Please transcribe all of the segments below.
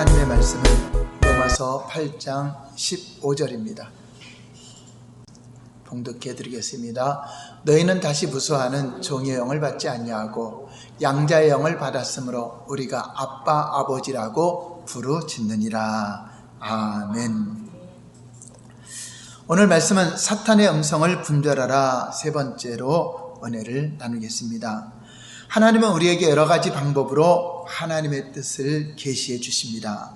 하나님의 말씀은 로마서 8장 15절입니다. 봉독해 드리겠습니다. 너희는 다시 무수하는 종의 영을 받지 아니하고 양자의 영을 받았으므로 우리가 아빠 아버지라고 부르짖느니라. 아멘. 오늘 말씀은 사탄의 음성을 분별하라 세 번째로 은혜를 나누겠습니다. 하나님은 우리에게 여러 가지 방법으로 하나님의 뜻을 계시해 주십니다.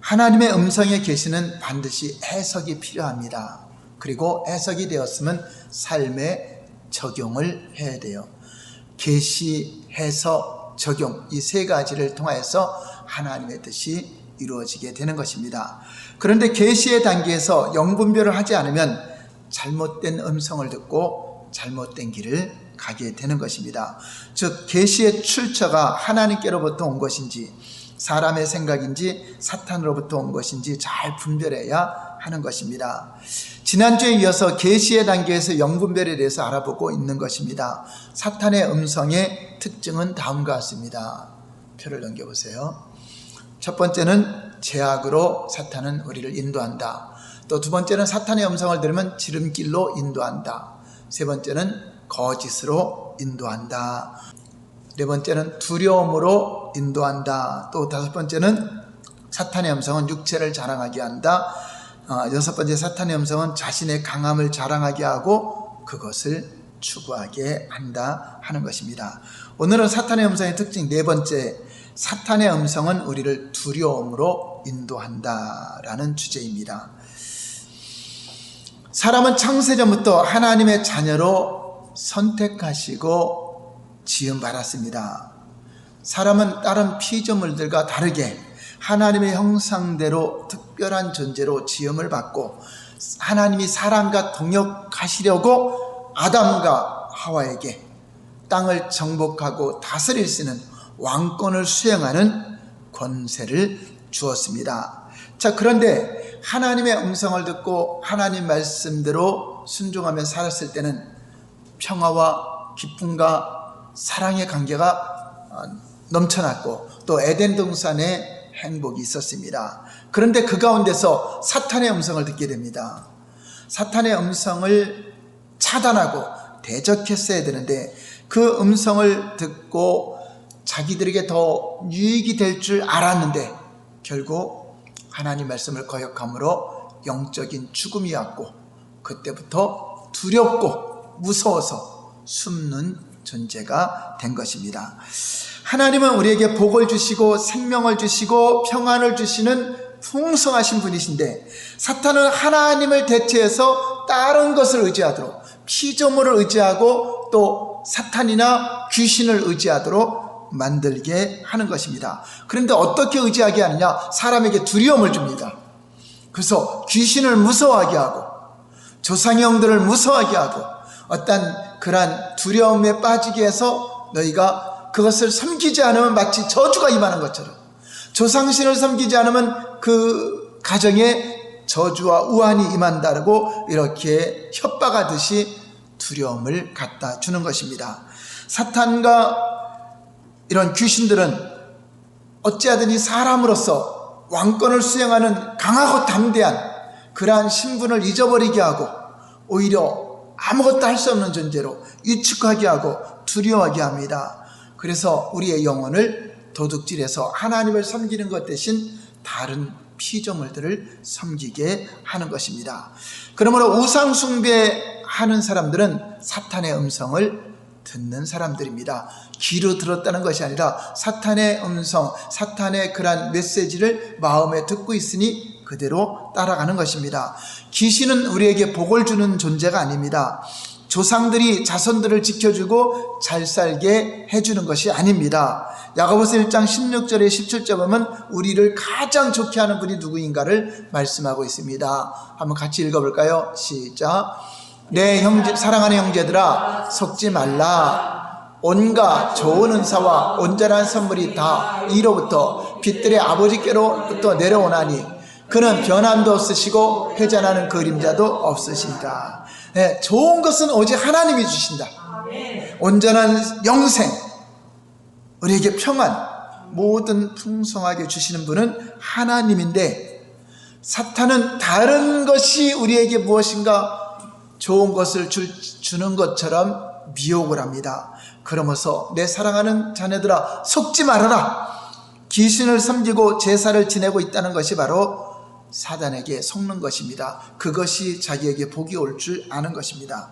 하나님의 음성의 계시는 반드시 해석이 필요합니다. 그리고 해석이 되었으면 삶에 적용을 해야 돼요. 계시, 해석, 적용 이 세 가지를 통하여서 하나님의 뜻이 이루어지게 되는 것입니다. 그런데 계시의 단계에서 영분별을 하지 않으면 잘못된 음성을 듣고 잘못된 길을 가게 되는 것입니다. 즉 계시의 출처가 하나님께로부터 온 것인지 사람의 생각인지 사탄으로부터 온 것인지 잘 분별해야 하는 것입니다. 지난주에 이어서 계시의 단계에서 영분별에 대해서 알아보고 있는 것입니다. 사탄의 음성의 특징은 다음과 같습니다. 표를 넘겨보세요. 첫 번째는 제약으로 사탄은 우리를 인도한다. 또 두 번째는 사탄의 음성을 들으면 지름길로 인도한다. 세 번째는 거짓으로 인도한다. 네 번째는 두려움으로 인도한다. 또 다섯 번째는 사탄의 음성은 육체를 자랑하게 한다. 어, 여섯 번째 사탄의 음성은 자신의 강함을 자랑하게 하고 그것을 추구하게 한다 하는 것입니다. 오늘은 사탄의 음성의 특징 네 번째 사탄의 음성은 우리를 두려움으로 인도한다라는 주제입니다. 사람은 창세전부터 하나님의 자녀로 선택하시고 지음 받았습니다. 사람은 다른 피조물들과 다르게 하나님의 형상대로 특별한 존재로 지음을 받고 하나님이 사람과 동역하시려고 아담과 하와에게 땅을 정복하고 다스릴 수 있는 왕권을 수행하는 권세를 주었습니다. 자, 그런데 하나님의 음성을 듣고 하나님 말씀대로 순종하며 살았을 때는 평화와 기쁨과 사랑의 관계가 어, 넘쳐났고 또 에덴 동산에 행복이 있었습니다. 그런데 그 가운데서 사탄의 음성을 듣게 됩니다. 사탄의 음성을 차단하고 대적했어야 되는데 그 음성을 듣고 자기들에게 더 유익이 될 줄 알았는데 결국 하나님 말씀을 거역함으로 영적인 죽음이 왔고 그때부터 두렵고 무서워서 숨는 존재가 된 것입니다. 하나님은 우리에게 복을 주시고 생명을 주시고 평안을 주시는 풍성하신 분이신데 사탄은 하나님을 대체해서 다른 것을 의지하도록 피조물을 의지하고 또 사탄이나 귀신을 의지하도록 만들게 하는 것입니다. 그런데 어떻게 의지하게 하느냐? 사람에게 두려움을 줍니다. 그래서 귀신을 무서워하게 하고 조상형들을 무서워하게 하고 어떤 그러한 두려움에 빠지게 해서 너희가 그것을 섬기지 않으면 마치 저주가 임하는 것처럼 조상신을 섬기지 않으면 그 가정에 저주와 우환이 임한다고 이렇게 협박하듯이 두려움을 갖다 주는 것입니다. 사탄과 이런 귀신들은 어찌하든지 사람으로서 왕권을 수행하는 강하고 담대한 그러한 신분을 잊어버리게 하고 오히려 아무것도 할 수 없는 존재로 위축하게 하고 두려워하게 합니다. 그래서 우리의 영혼을 도둑질해서 하나님을 섬기는 것 대신 다른 피조물들을 섬기게 하는 것입니다. 그러므로 우상 숭배하는 사람들은 사탄의 음성을 듣는 사람들입니다. 귀로 들었다는 것이 아니라 사탄의 음성, 사탄의 그러한 메시지를 마음에 듣고 있으니 그대로 따라가는 것입니다. 귀신은 우리에게 복을 주는 존재가 아닙니다. 조상들이 자손들을 지켜주고 잘 살게 해주는 것이 아닙니다. 야고보서 1장 16절에 17절 보면 우리를 가장 좋게 하는 분이 누구인가를 말씀하고 있습니다. 한번 같이 읽어볼까요? 시작. 내 형제, 사랑하는 형제들아, 속지 말라. 온갖 좋은 은사와 온전한 선물이 다 이로부터 빛들의 아버지께로부터 내려오나니 그는 변함도 없으시고 회전하는 그림자도 없으시니라. 네, 좋은 것은 오직 하나님이 주신다. 온전한 영생, 우리에게 평안, 모든 풍성하게 주시는 분은 하나님인데 사탄은 다른 것이 우리에게 무엇인가 좋은 것을 줄- 주는 것처럼 미혹을 합니다. 그러면서 내 사랑하는 자녀들아 속지 말아라. 귀신을 섬기고 제사를 지내고 있다는 것이 바로 사단에게 속는 것입니다. 그것이 자기에게 복이 올 줄 아는 것입니다.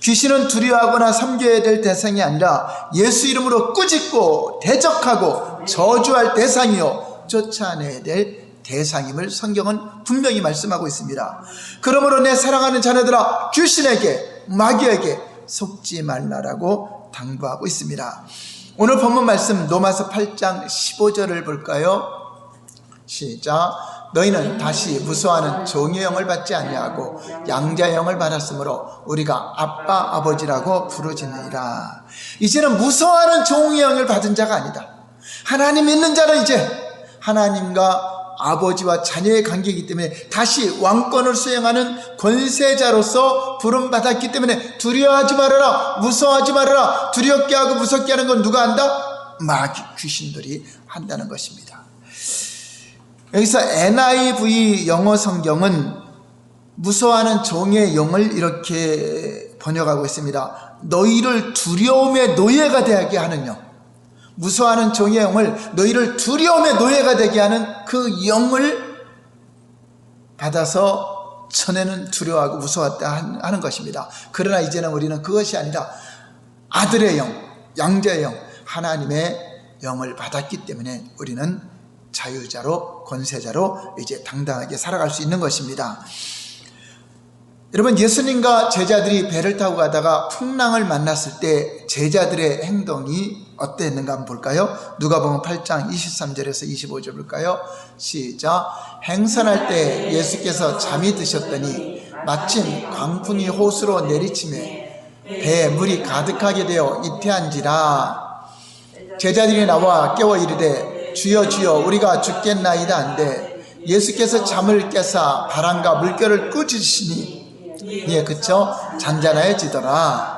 귀신은 두려워하거나 섬겨야 될 대상이 아니라 예수 이름으로 꾸짖고 대적하고 저주할 대상이요 쫓아내야 될 대상임을 성경은 분명히 말씀하고 있습니다. 그러므로 내 사랑하는 자녀들아 귀신에게 마귀에게 속지 말라라고 당부하고 있습니다. 오늘 본문 말씀 로마서 8장 15절을 볼까요? 시작. 너희는 다시 무수하는 종의 영을 받지 아니하고 양자의 영을 받았으므로 우리가 아빠 아버지라고 부르짖느니라. 이제는 무서워하는 종의 영을 받은 자가 아니다. 하나님 믿는 자는 이제 하나님과 아버지와 자녀의 관계이기 때문에 다시 왕권을 수행하는 권세자로서 부름받았기 때문에 두려워하지 말아라 무서워하지 말아라 두렵게 하고 무섭게 하는 건 누가 한다? 마귀 귀신들이 한다는 것입니다 여기서 NIV 영어 성경은 무서워하는 종의 영을 이렇게 번역하고 있습니다 너희를 두려움의 노예가 되게 하는 영 무서워하는 종의 영을 너희를 두려움의 노예가 되게 하는 그 영을 받아서 전에는 두려워하고 무서웠다 하는 것입니다. 그러나 이제는 우리는 그것이 아니라 아들의 영, 양자의 영, 하나님의 영을 받았기 때문에 우리는 자유자로 권세자로 이제 당당하게 살아갈 수 있는 것입니다. 여러분 예수님과 제자들이 배를 타고 가다가 풍랑을 만났을 때 제자들의 행동이 어땠는가 한번 볼까요? 누가 보면 8장 23절에서 25절 볼까요? 시작 행선할 때 예수께서 잠이 드셨더니 마침 광풍이 호수로 내리치매 배에 물이 가득하게 되어 이태한지라 제자들이 나와 깨워 이르되 주여 주여 우리가 죽겠나이다 한데 예수께서 잠을 깨사 바람과 물결을 꾸짖으시니 예, 그쵸? 잔잔해지더라.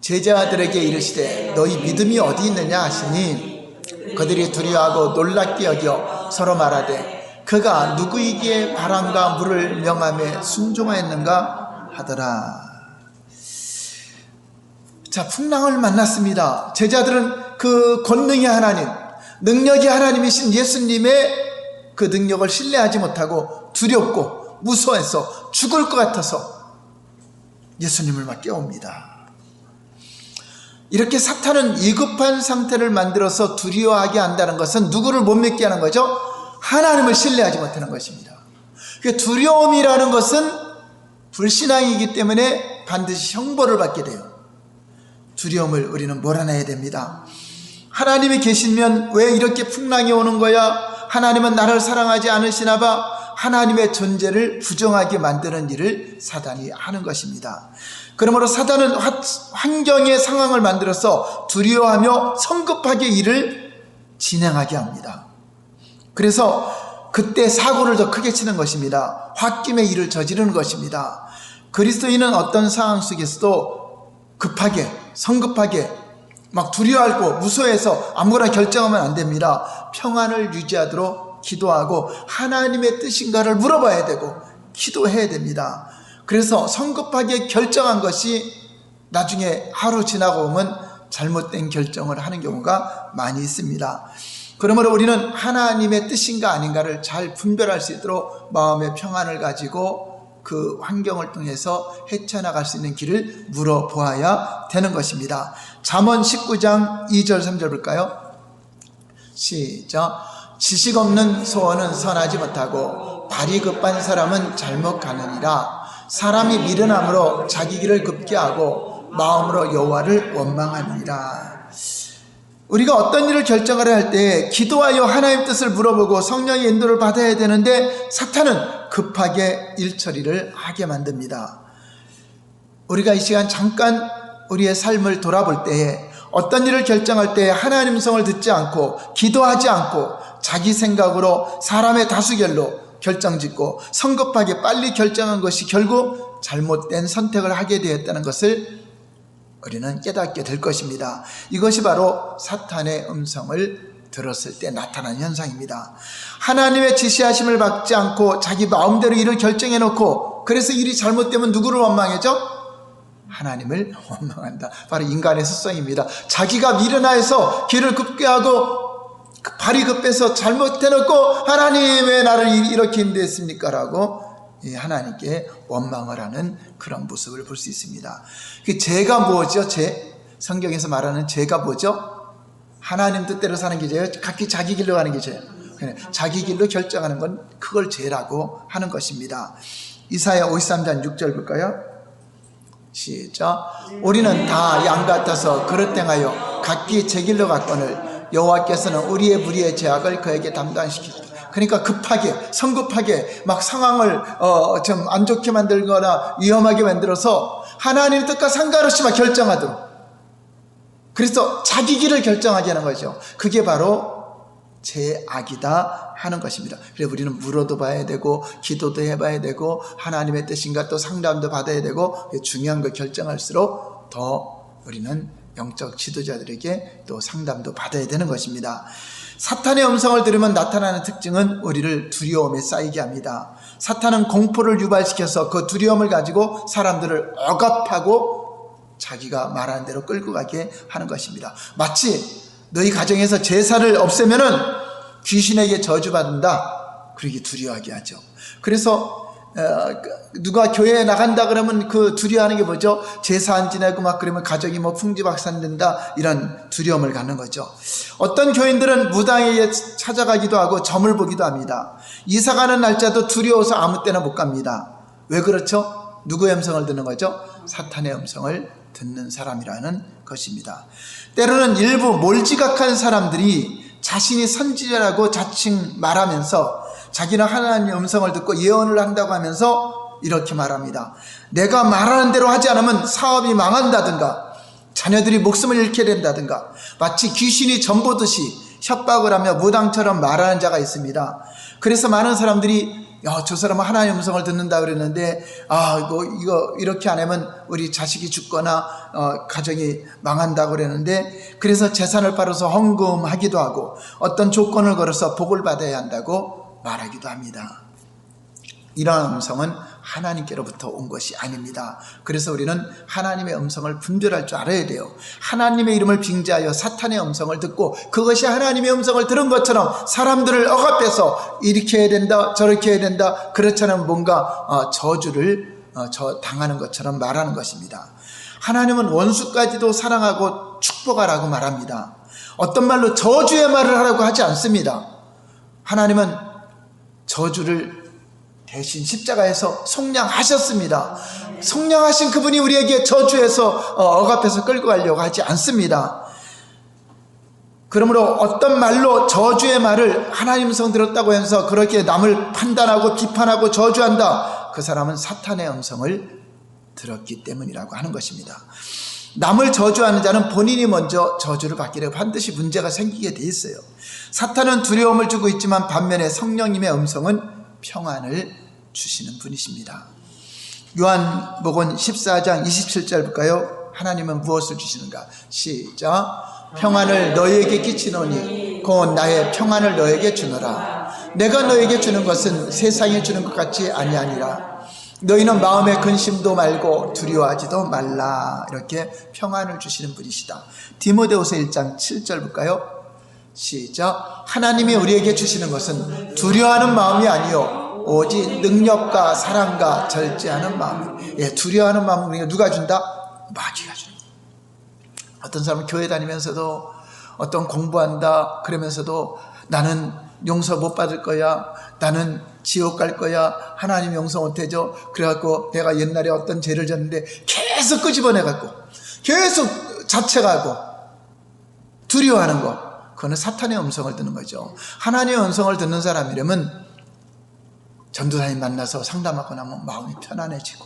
제자들에게 이르시되 너희 믿음이 어디 있느냐 하시니 그들이 두려워하고 놀랍게 여겨 서로 말하되 그가 누구이기에 바람과 물을 명함에 순종하였는가 하더라. 자, 풍랑을 만났습니다. 제자들은 그 권능의 하나님, 능력의 하나님이신 예수님의 그 능력을 신뢰하지 못하고 두렵고 무서워해서 죽을 것 같아서 예수님을 막 깨웁니다. 이렇게 사탄은 위급한 상태를 만들어서 두려워하게 한다는 것은 누구를 못 믿게 하는 거죠? 하나님을 신뢰하지 못하는 것입니다. 그 두려움이라는 것은 불신앙이기 때문에 반드시 형벌을 받게 돼요. 두려움을 우리는 몰아내야 됩니다. 하나님이 계시면 왜 이렇게 풍랑이 오는 거야? 하나님은 나를 사랑하지 않으시나 봐. 하나님의 존재를 부정하게 만드는 일을 사단이 하는 것입니다. 그러므로 사단은 환경의 상황을 만들어서 두려워하며 성급하게 일을 진행하게 합니다. 그래서 그때 사고를 더 크게 치는 것입니다. 홧김에 일을 저지르는 것입니다. 그리스도인은 어떤 상황 속에서도 급하게 성급하게 막 두려워하고 무서워해서 아무거나 결정하면 안 됩니다. 평안을 유지하도록 기도하고 하나님의 뜻인가를 물어봐야 되고 기도해야 됩니다. 그래서 성급하게 결정한 것이 나중에 하루 지나고 보면 잘못된 결정을 하는 경우가 많이 있습니다. 그러므로 우리는 하나님의 뜻인가 아닌가를 잘 분별할 수 있도록 마음의 평안을 가지고 그 환경을 통해서 헤쳐나갈 수 있는 길을 물어보아야 되는 것입니다. 잠언 19장 2절 3절 볼까요? 시작. 지식 없는 소원은 선하지 못하고 발이 급한 사람은 잘못 가느니라. 사람이 미련함으로 자기 길을 급게 하고 마음으로 여호와를 원망하느니라. 우리가 어떤 일을 결정을 할때 기도하여 하나님 뜻을 물어보고 성령의 인도를 받아야 되는데 사탄은 급하게 일 처리를 하게 만듭니다. 우리가 이 시간 잠깐 우리의 삶을 돌아볼 때에 어떤 일을 결정할 때 하나님 성을 듣지 않고 기도하지 않고 자기 생각으로 사람의 다수결로 결정짓고 성급하게 빨리 결정한 것이 결국 잘못된 선택을 하게 되었다는 것을 우리는 깨닫게 될 것입니다. 이것이 바로 사탄의 음성을 들었을 때 나타난 현상입니다. 하나님의 지시하심을 받지 않고 자기 마음대로 일을 결정해 놓고 그래서 일이 잘못되면 누구를 원망해죠? 하나님을 원망한다. 바로 인간의 습성입니다. 자기가 미련하여서 길을 굽게 하고 그 발이 급해서 잘못해놓고 하나님 왜 나를 이렇게 인도했습니까? 라고 이 하나님께 원망을 하는 그런 모습을 볼 수 있습니다. 그 죄가 뭐죠? 죄? 성경에서 말하는 죄가 뭐죠? 하나님 뜻대로 사는 게 죄예요. 각기 자기 길로 가는 게 죄예요. 자기 길로 결정하는 건 그걸 죄라고 하는 것입니다. 이사야 53장 6절 볼까요? 시작. 우리는 다 양 같아서 그릇땡하여 각기 제 길로 갔거늘 여호와께서는 우리의 무리의 죄악을 그에게 담당시키시다. 그러니까 급하게 성급하게 막 상황을 어, 좀 안 좋게 만들거나 위험하게 만들어서 하나님 뜻과 상관없이 막 결정하도록 그래서 자기 길을 결정하게 하는 거죠. 그게 바로 제 악이다 하는 것입니다. 그래서 우리는 물어도 봐야 되고 기도도 해봐야 되고 하나님의 뜻인가 또 상담도 받아야 되고 중요한 걸 결정할수록 더 우리는 영적 지도자들에게 또 상담도 받아야 되는 것입니다. 사탄의 음성을 들으면 나타나는 특징은 우리를 두려움에 쌓이게 합니다. 사탄은 공포를 유발시켜서 그 두려움을 가지고 사람들을 억압하고 자기가 말하는 대로 끌고 가게 하는 것입니다. 마치 너희 가정에서 제사를 없애면은 귀신에게 저주받는다. 그러기 두려워하게 하죠. 그래서 어, 누가 교회에 나간다 그러면 그 두려워하는 게 뭐죠? 제사 안 지내고 막 그러면 가정이 뭐 풍지박산된다 이런 두려움을 갖는 거죠. 어떤 교인들은 무당에게 찾아가기도 하고 점을 보기도 합니다. 이사 가는 날짜도 두려워서 아무 때나 못 갑니다. 왜 그렇죠? 누구의 음성을 듣는 거죠? 사탄의 음성을 듣는 사람이라는 것입니다. 때로는 일부 몰지각한 사람들이 자신이 선지자라고 자칭 말하면서 자기는 하나님의 음성을 듣고 예언을 한다고 하면서 이렇게 말합니다. 내가 말하는 대로 하지 않으면 사업이 망한다든가 자녀들이 목숨을 잃게 된다든가 마치 귀신이 전보듯이 협박을 하며 무당처럼 말하는 자가 있습니다. 그래서 많은 사람들이 야, 저 사람은 하나님의 음성을 듣는다 그랬는데 아, 이거 이거 이렇게 안 하면 우리 자식이 죽거나 어, 가정이 망한다 그랬는데 그래서 재산을 팔아서 헌금하기도 하고 어떤 조건을 걸어서 복을 받아야 한다고 말하기도 합니다. 이러한 음성은 하나님께로부터 온 것이 아닙니다. 그래서 우리는 하나님의 음성을 분별할 줄 알아야 돼요. 하나님의 이름을 빙자하여 사탄의 음성을 듣고 그것이 하나님의 음성을 들은 것처럼 사람들을 억압해서 이렇게 해야 된다, 저렇게 해야 된다, 그렇잖아요. 뭔가 어, 저주를 어, 저 당하는 것처럼 말하는 것입니다. 하나님은 원수까지도 사랑하고 축복하라고 말합니다. 어떤 말로 저주의 말을 하라고 하지 않습니다. 하나님은 저주를 대신 십자가에서 속량하셨습니다. 속량하신 그분이 우리에게 저주해서 어, 억압해서 끌고 가려고 하지 않습니다. 그러므로 어떤 말로 저주의 말을 하나님 성 들었다고 해서 그렇게 남을 판단하고 비판하고 저주한다. 그 사람은 사탄의 음성을 들었기 때문이라고 하는 것입니다. 남을 저주하는 자는 본인이 먼저 저주를 받기를 반드시 문제가 생기게 돼 있어요. 사탄은 두려움을 주고 있지만 반면에 성령님의 음성은 평안을 주시는 분이십니다. 요한복음 14장 27절 볼까요? 하나님은 무엇을 주시는가? 시작. 평안을 너희에게 끼치노니 곧 나의 평안을 너에게 주노라. 내가 너에게 주는 것은 세상에 주는 것 같지 아니하니라. 너희는 마음의 근심도 말고 두려워하지도 말라. 이렇게 평안을 주시는 분이시다. 디모데후서 1장 7절 볼까요? 시작. 하나님이 우리에게 주시는 것은 두려워하는 마음이 아니요 오직 능력과 사랑과 절제하는 마음. 예, 두려워하는 마음은 우리가 누가 준다? 마귀가 주는. 어떤 사람은 교회 다니면서도 어떤 공부한다 그러면서도 나는 용서 못 받을 거야. 나는 지옥 갈 거야. 하나님 용서 못 해줘. 그래갖고 내가 옛날에 어떤 죄를 졌는데 계속 끄집어내갖고 계속 자책하고 두려워하는 거. 그거는 사탄의 음성을 듣는 거죠. 하나님의 음성을 듣는 사람이라면 전도사님 만나서 상담하고 나면 마음이 편안해지고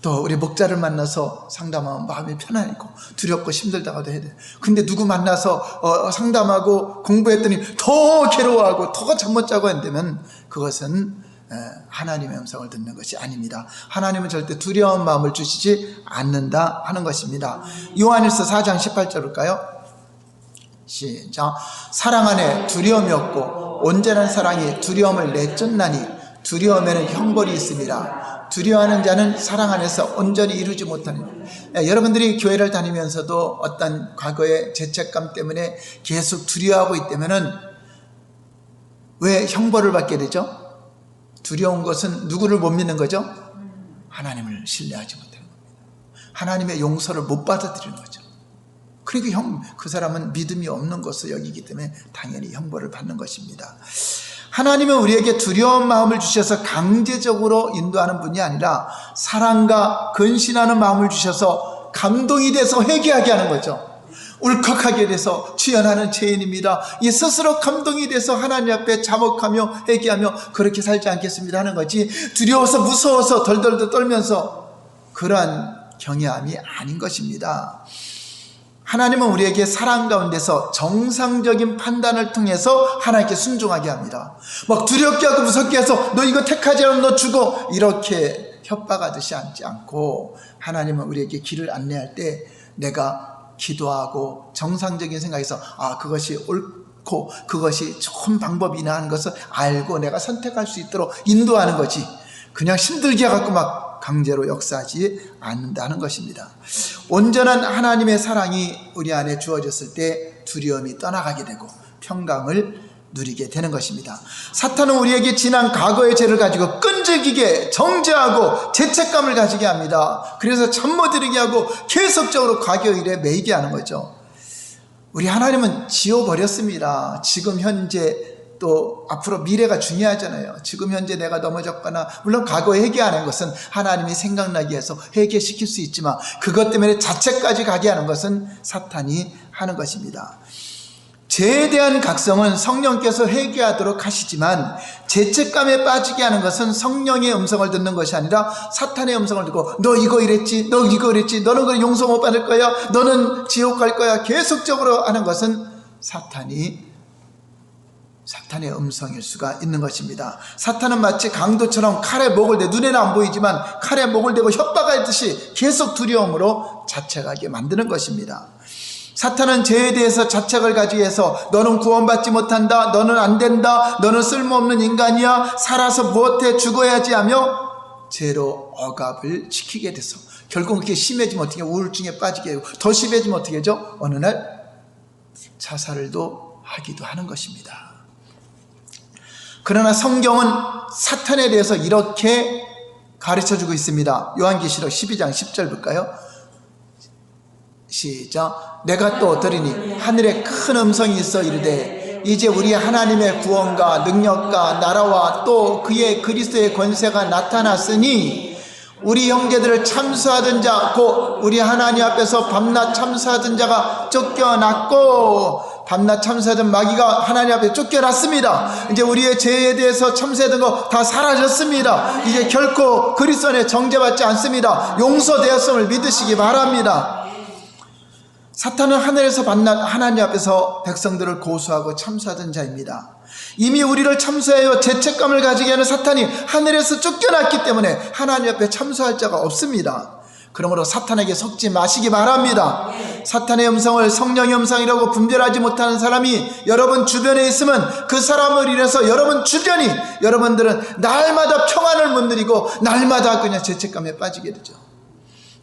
또 우리 목자를 만나서 상담하면 마음이 편안해지고 두렵고 힘들다가도 해야 돼. 근데 누구 만나서 어, 상담하고 공부했더니 더 괴로워하고 더 잠 못 자고 한다면 그것은 하나님의 음성을 듣는 것이 아닙니다. 하나님은 절대 두려운 마음을 주시지 않는다 하는 것입니다. 요한일서 4장 18절일까요? 시작. 사랑 안에 두려움이 없고 온전한 사랑이 두려움을 내쫓나니 두려움에는 형벌이 있습니다. 두려워하는 자는 사랑 안에서 온전히 이루지 못하는. 예, 여러분들이 교회를 다니면서도 어떤 과거의 죄책감 때문에 계속 두려워하고 있다면은 왜 형벌을 받게 되죠? 두려운 것은 누구를 못 믿는 거죠? 하나님을 신뢰하지 못하는 겁니다. 하나님의 용서를 못 받아들이는 거죠. 그러니까 형, 그 사람은 믿음이 없는 것을 여기기 때문에 당연히 형벌을 받는 것입니다. 하나님은 우리에게 두려운 마음을 주셔서 강제적으로 인도하는 분이 아니라 사랑과 근신하는 마음을 주셔서 감동이 돼서 회개하게 하는 거죠. 울컥하게 돼서 주연하는 죄인입니다. 이 스스로 감동이 돼서 하나님 앞에 자복하며 회개하며 그렇게 살지 않겠습니다 하는 거지 두려워서 무서워서 덜덜덜 떨면서 그러한 경외함이 아닌 것입니다. 하나님은 우리에게 사랑 가운데서 정상적인 판단을 통해서 하나님께 순종하게 합니다. 막 두렵게 하고 무섭게 해서 너 이거 택하지 않으면 너 죽어 이렇게 협박하듯이 앉지 않고 하나님은 우리에게 길을 안내할 때 내가 기도하고 정상적인 생각에서 아 그것이 옳고 그것이 좋은 방법이나 하는 것을 알고 내가 선택할 수 있도록 인도하는 거지 그냥 힘들게 해갖고 막 강제로 역사하지 않는다는 것입니다. 온전한 하나님의 사랑이 우리 안에 주어졌을 때 두려움이 떠나가게 되고 평강을 누리게 되는 것입니다. 사탄은 우리에게 지난 과거의 죄를 가지고 끈질기게 정죄하고 죄책감을 가지게 합니다. 그래서 잠 못 이루게 하고 계속적으로 과거 일에 매이게 하는 거죠. 우리 하나님은 지워버렸습니다. 지금 현재 또 앞으로 미래가 중요하잖아요. 지금 현재 내가 넘어졌거나 물론 과거에 회개하는 것은 하나님이 생각나게 해서 회개시킬 수 있지만 그것 때문에 자책까지 가게 하는 것은 사탄이 하는 것입니다. 죄에 대한 각성은 성령께서 회개하도록 하시지만 죄책감에 빠지게 하는 것은 성령의 음성을 듣는 것이 아니라 사탄의 음성을 듣고 너 이거 이랬지 너 이거 이랬지 너는 그 용서 못 받을 거야 너는 지옥 갈 거야 계속적으로 하는 것은 사탄이 사탄의 음성일 수가 있는 것입니다. 사탄은 마치 강도처럼 칼에 목을 대 눈에는 안 보이지만 칼에 목을 대고 협박하듯이 계속 두려움으로 자책하게 만드는 것입니다. 사탄은 죄에 대해서 자책을 가지고 해서 너는 구원받지 못한다. 너는 안 된다. 너는 쓸모없는 인간이야. 살아서 무엇해 죽어야지 하며 죄로 억압을 시키게 돼서 결국 그렇게 심해지면 어떻게 우울증에 빠지게 되고 더 심해지면 어떻게 하죠? 어느 날 자살도 하기도 하는 것입니다. 그러나 성경은 사탄에 대해서 이렇게 가르쳐 주고 있습니다. 요한계시록 12장 10절 볼까요? 시작. 내가 또 들으니 하늘에 큰 음성이 있어 이르되 이제 우리 하나님의 구원과 능력과 나라와 또 그의 그리스도의 권세가 나타났으니 우리 형제들을 참수하던 자, 곧 우리 하나님 앞에서 밤낮 참수하던 자가 쫓겨났고 밤낮 참수하던 마귀가 하나님 앞에 쫓겨났습니다. 이제 우리의 죄에 대해서 참수하던 거 다 사라졌습니다. 이제 결코 그리스도 안에 정죄받지 않습니다. 용서되었음을 믿으시기 바랍니다. 사탄은 하늘에서 밤낮 하나님 앞에서 백성들을 고소하고 참수하던 자입니다. 이미 우리를 참수하여 죄책감을 가지게 하는 사탄이 하늘에서 쫓겨났기 때문에 하나님 앞에 참수할 자가 없습니다. 그러므로 사탄에게 속지 마시기 바랍니다. 사탄의 음성을 성령의 음성이라고 분별하지 못하는 사람이 여러분 주변에 있으면 그 사람을 인해서 여러분 주변이 여러분들은 날마다 평안을 못 누리고 날마다 그냥 죄책감에 빠지게 되죠.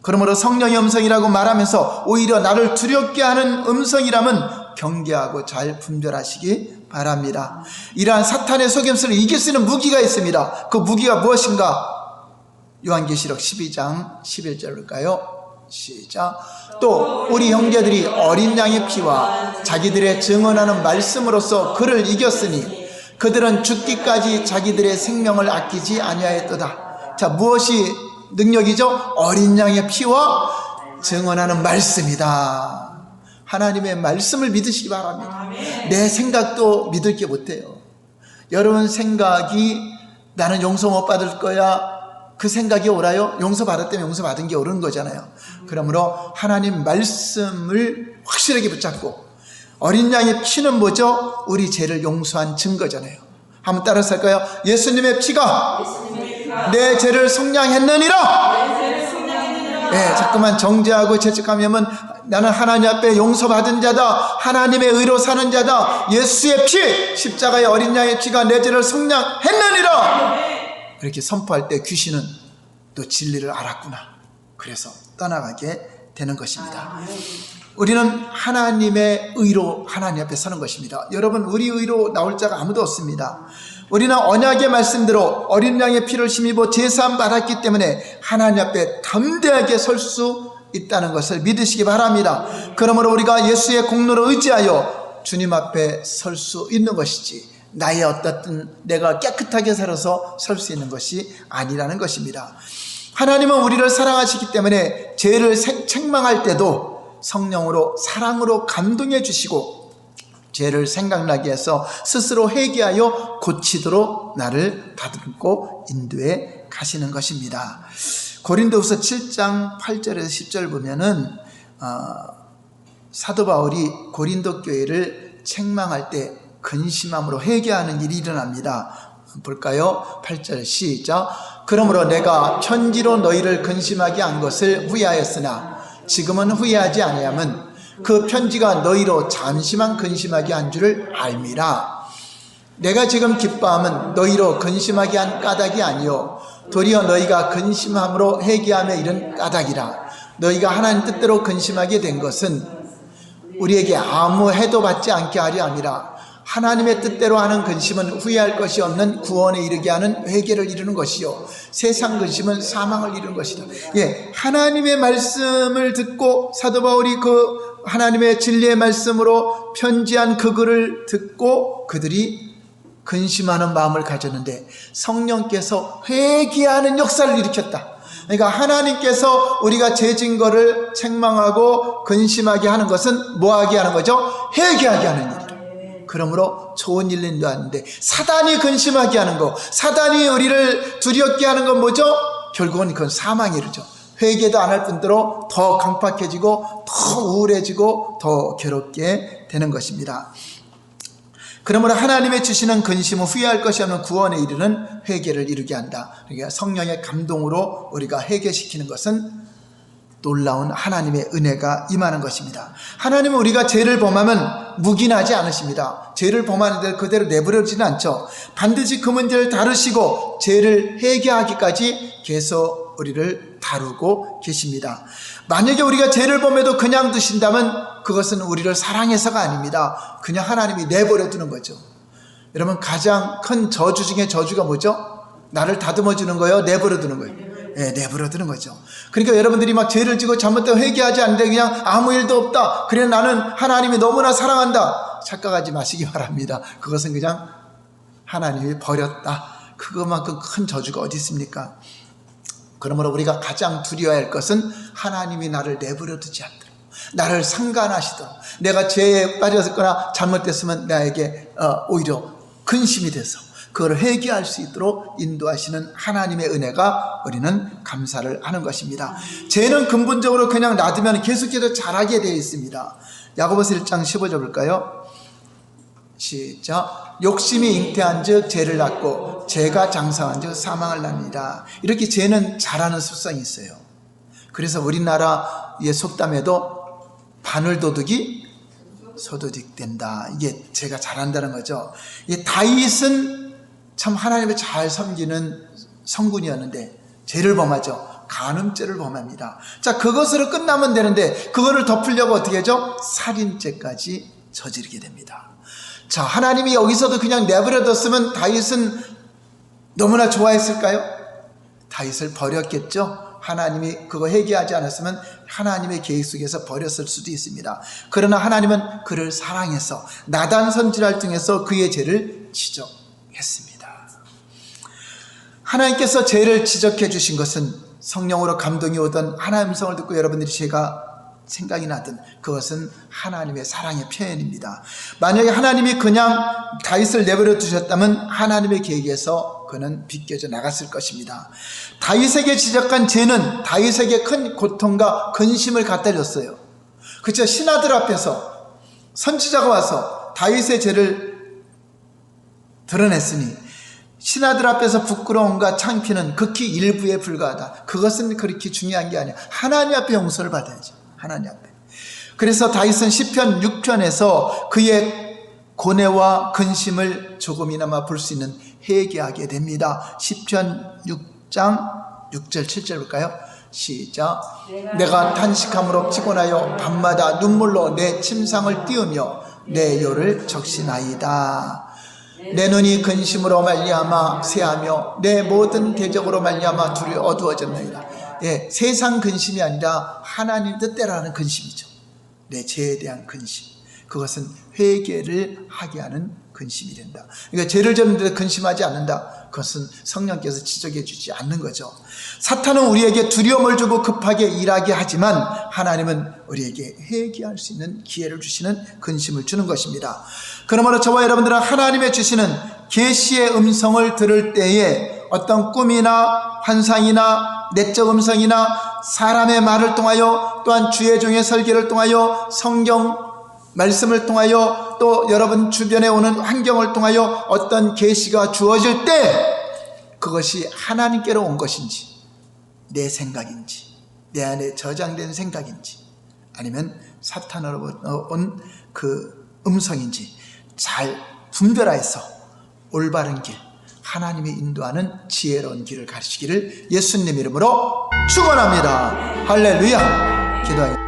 그러므로 성령의 음성이라고 말하면서 오히려 나를 두렵게 하는 음성이라면 경계하고 잘 분별하시기 바랍니다. 이러한 사탄의 속임수를 이길 수 있는 무기가 있습니다. 그 무기가 무엇인가? 요한계시록 12장 11절일까요? 시작. 또 우리 형제들이 어린 양의 피와 자기들의 증언하는 말씀으로서 그를 이겼으니 그들은 죽기까지 자기들의 생명을 아끼지 아니하였도다. 자, 무엇이 능력이죠? 어린 양의 피와 증언하는 말씀이다. 하나님의 말씀을 믿으시기 바랍니다. 내 생각도 믿을 게 못해요. 여러분 생각이 나는 용서 못 받을 거야. 그 생각이 옳아요? 용서 받았다면 용서 받은 게 옳은 거잖아요. 그러므로 하나님 말씀을 확실하게 붙잡고 어린 양의 피는 뭐죠? 우리 죄를 용서한 증거잖아요. 한번 따라서 할까요? 예수님의 피가 내 죄를 속량했느니라. 예, 자꾸만 정죄하고 죄책감하면 나는 하나님 앞에 용서받은 자다. 하나님의 의로 사는 자다. 예수의 피, 십자가의 어린 양의 피가 내 죄를 성량했느니라. 이렇게 선포할 때 귀신은 또 진리를 알았구나. 그래서 떠나가게 되는 것입니다. 우리는 하나님의 의로 하나님 앞에 서는 것입니다. 여러분, 우리 의로 나올 자가 아무도 없습니다. 우리는 언약의 말씀대로 어린 양의 피를 힘입어 제사함 받았기 때문에 하나님 앞에 담대하게 설 수 있다는 것을 믿으시기 바랍니다. 그러므로 우리가 예수의 공로를 의지하여 주님 앞에 설 수 있는 것이지 나의 어떻든 내가 깨끗하게 살아서 설 수 있는 것이 아니라는 것입니다. 하나님은 우리를 사랑하시기 때문에 죄를 생- 책망할 때도 성령으로 사랑으로 감동해 주시고 죄를 생각나게 해서 스스로 회개하여 고치도록 나를 다듬고 인도해 가시는 것입니다. 고린도후서 7장 8절에서 10절 보면은 어, 사도 바울이 고린도 교회를 책망할 때 근심함으로 회개하는 일이 일어납니다. 볼까요? 8절 시작. 그러므로 내가 편지로 너희를 근심하게 한 것을 후회하였으나 지금은 후회하지 아니함은 그 편지가 너희로 잠시만 근심하게 한 줄을 알미라. 내가 지금 기뻐함은 너희로 근심하게 한 까닭이 아니요 도리어 너희가 근심함으로 회개하며 이른 까닭이라. 너희가 하나님 뜻대로 근심하게 된 것은 우리에게 아무 해도 받지 않게 하려 함이라. 하나님의 뜻대로 하는 근심은 후회할 것이 없는 구원에 이르게 하는 회개를 이루는 것이요. 세상 근심은 사망을 이루는 것이다. 예, 하나님의 말씀을 듣고 사도 바울이 그 하나님의 진리의 말씀으로 편지한 그 글을 듣고 그들이 근심하는 마음을 가졌는데 성령께서 회개하는 역사를 일으켰다. 그러니까 하나님께서 우리가 죄진 거를 책망하고 근심하게 하는 것은 뭐하게 하는 거죠? 회개하게 하는 일. 그러므로 좋은 일을 인도하는데 사단이 근심하게 하는 거, 사단이 우리를 두렵게 하는 건 뭐죠? 결국은 그건 사망에 이르죠. 회개도 안 할 뿐더러 더 강팍해지고 더 우울해지고 더 괴롭게 되는 것입니다. 그러므로 하나님의 주시는 근심은 후회할 것이 없는 구원에 이르는 회개를 이루게 한다. 그러니까 성령의 감동으로 우리가 회개시키는 것은 놀라운 하나님의 은혜가 임하는 것입니다. 하나님은 우리가 죄를 범하면 묵인하지 않으십니다. 죄를 범하는데 그대로 내버려지는 않죠. 반드시 그 문제를 다루시고 죄를 회개하기까지 계속 우리를 다루고 계십니다. 만약에 우리가 죄를 범해도 그냥 두신다면 그것은 우리를 사랑해서가 아닙니다. 그냥 하나님이 내버려 두는 거죠. 여러분 가장 큰 저주 중에 저주가 뭐죠? 나를 다듬어 주는 거예요. 내버려 두는 거예요. 예, 내버려 두는 거죠. 그러니까 여러분들이 막 죄를 지고 잘못되고 회개하지 않는데 그냥 아무 일도 없다. 그래 나는 하나님이 너무나 사랑한다. 착각하지 마시기 바랍니다. 그것은 그냥 하나님이 버렸다. 그것만큼 큰 저주가 어디 있습니까? 그러므로 우리가 가장 두려워야 할 것은 하나님이 나를 내버려 두지 않도록 나를 상관하시도록 내가 죄에 빠졌거나 잘못됐으면 나에게 어, 오히려 근심이 돼서 그걸 회개할 수 있도록 인도하시는 하나님의 은혜가 우리는 감사를 하는 것입니다. 죄는 근본적으로 그냥 놔두면 계속해서 자라게 되어 있습니다. 야고보서 1장 15절 볼까요? 시작. 욕심이 잉태한 즉 죄를 낳고 죄가 장성한 즉 사망을 낳습니다. 이렇게 죄는 자라는 습성이 있어요. 그래서 우리나라의 속담에도 바늘도둑이 소도둑된다. 이게 죄가 자란다는 거죠. 이 다윗은 참 하나님을 잘 섬기는 성군이었는데 죄를 범하죠. 간음죄를 범합니다. 자, 그것으로 끝나면 되는데 그거를 덮으려고 어떻게 하죠? 살인죄까지 저지르게 됩니다. 자, 하나님이 여기서도 그냥 내버려뒀으면 다윗은 너무나 좋아했을까요? 다윗을 버렸겠죠? 하나님이 그거 회개하지 않았으면 하나님의 계획 속에서 버렸을 수도 있습니다. 그러나 하나님은 그를 사랑해서 나단 선지를 통해서 그의 죄를 지적했습니다. 하나님께서 죄를 지적해 주신 것은 성령으로 감동이 오던 하나님 음성을 듣고 여러분들이 죄가 생각이 나든 그것은 하나님의 사랑의 표현입니다. 만약에 하나님이 그냥 다윗을 내버려 두셨다면 하나님의 계획에서 그는 비껴져 나갔을 것입니다. 다윗에게 지적한 죄는 다윗에게 큰 고통과 근심을 갖다 줬어요. 그렇죠? 신하들 앞에서 선지자가 와서 다윗의 죄를 드러냈으니 신하들 앞에서 부끄러움과 창피는 극히 일부에 불과하다. 그것은 그렇게 중요한 게 아니야. 하나님 앞에 용서를 받아야지. 하나님 앞에. 그래서 다윗은 시편 6편에서 그의 고뇌와 근심을 조금이나마 볼 수 있는 회개하게 됩니다. 시편 6장 6절 7절 볼까요? 시작. 내가 탄식함으로 피곤하여 밤마다 눈물로 내 침상을 띄우며 내 요를 적시나이다. 내 눈이 근심으로 말미암아 새하며 내 모든 대적으로 말미암아 둘이 어두워졌나이다. 예, 세상 근심이 아니라 하나님 뜻대로하는 근심이죠. 내 죄에 대한 근심. 그것은 회개를 하게 하는 근심이 된다. 그러니까 죄를 졌는데 근심하지 않는다. 그것은 성령께서 지적해 주지 않는 거죠. 사탄은 우리에게 두려움을 주고 급하게 일하게 하지만 하나님은 우리에게 회개할 수 있는 기회를 주시는 근심을 주는 것입니다. 그러므로 저와 여러분들은 하나님의 주시는 계시의 음성을 들을 때에 어떤 꿈이나 환상이나 내적 음성이나 사람의 말을 통하여 또한 주의 종의 설계를 통하여 성경 말씀을 통하여 또 여러분 주변에 오는 환경을 통하여 어떤 계시가 주어질 때 그것이 하나님께로 온 것인지 내 생각인지 내 안에 저장된 생각인지 아니면 사탄으로부터 온그 음성인지 잘 분별하여서 올바른 길 하나님이 인도하는 지혜로운 길을 가르치기를 예수님 이름으로 축원합니다. 할렐루야. 기도하겠습니다.